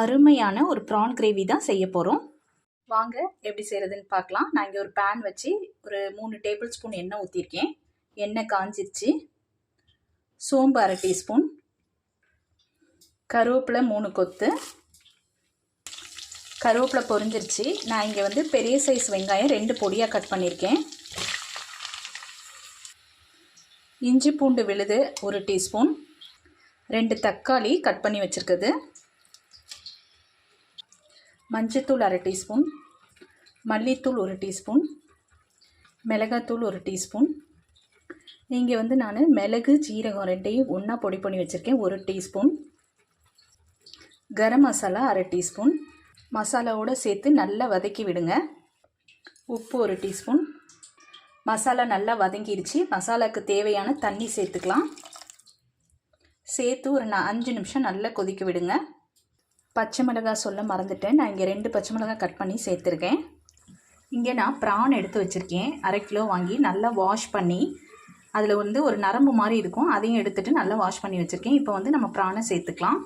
அருமையான ஒரு prawn gravy தான் செய்ய போகிறோம் வாங்க எப்படி செய்கிறதுன்னு பார்க்கலாம். நான் இங்கே ஒரு பேன் வச்சு ஒரு மூணு டேபிள் ஸ்பூன் எண்ணெய் ஊற்றிருக்கேன் எண்ணெய் காஞ்சிருச்சு. சோம்பு அரை டீஸ்பூன் கருவேப்பிலை மூணு கொத்து. கருவேப்பிலை பொரிஞ்சிருச்சு. நான் இங்கே வந்து பெரிய சைஸ் வெங்காயம் ரெண்டு பொடியாக கட் பண்ணியிருக்கேன் இஞ்சி பூண்டு விழுது ஒரு டீஸ்பூன் ரெண்டு தக்காளி கட் பண்ணி வச்சுருக்குது. மஞ்சத்தூள் அரை டீஸ்பூன் மல்லித்தூள் ஒரு டீஸ்பூன் மிளகாத்தூள் ஒரு டீஸ்பூன். இங்கே வந்து நான் மிளகு ஜீரகம் ரெண்டையும் ஒன்றா பொடி பண்ணி வச்சுருக்கேன் ஒரு டீஸ்பூன். கரம் மசாலா அரை டீஸ்பூன். மசாலாவோடு சேர்த்து நல்லா வதக்கி விடுங்க. உப்பு ஒரு டீஸ்பூன். மசாலா நல்லா வதங்கிடுச்சு மசாலாவுக்கு தேவையான தண்ணி சேர்த்துக்கலாம். சேர்த்து ஒரு ந அஞ்சு நிமிஷம் நல்லா கொதிக்க விடுங்க. பச்சை மிளகாய் சொல்ல மறந்துட்டேன். நான் இங்கே ரெண்டு பச்சை மிளகாய் கட் பண்ணி சேர்த்துருக்கேன். இங்கே நான் ப்ரான் எடுத்து வச்சுருக்கேன். அரை கிலோ வாங்கி நல்லா வாஷ் பண்ணி அதில் வந்து ஒரு நரம்பு மாதிரி இருக்கும். அதையும் எடுத்துகிட்டு நல்லா வாஷ் பண்ணி வச்சுருக்கேன். இப்போ வந்து நம்ம ப்ரானை சேர்த்துக்கலாம்.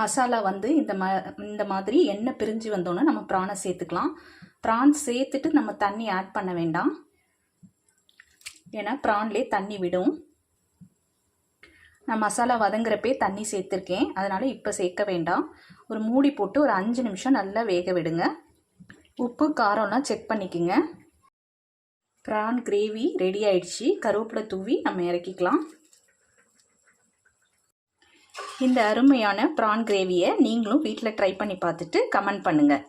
மசாலா வந்து இந்த ம இந்த மாதிரி எண்ணெய் பிரிஞ்சு வந்தோன்னே நம்ம ப்ரானை சேர்த்துக்கலாம். ப்ரான் சேர்த்துட்டு நம்ம தண்ணி ஆட் பண்ண வேண்டாம். ஏன்னா ப்ரான்லேயே தண்ணி விடும். நான் மசாலா வதங்குறப்பே தண்ணி சேர்த்துருக்கேன். அதனால் இப்போ சேர்க்க வேண்டாம். ஒரு மூடி போட்டு ஒரு அஞ்சு நிமிஷம் நல்லா வேக விடுங்க. உப்பு காரம்லாம் செக் பண்ணிக்கோங்க. ப்ரான் கிரேவி ரெடி ஆயிடுச்சு. கருவேப்பிலை தூவி நம்ம இறக்கிக்கலாம். இந்த அருமையான ப்ரான் கிரேவியை நீங்களும் வீட்டில் ட்ரை பண்ணி பார்த்துட்டு கமெண்ட் பண்ணுங்கள்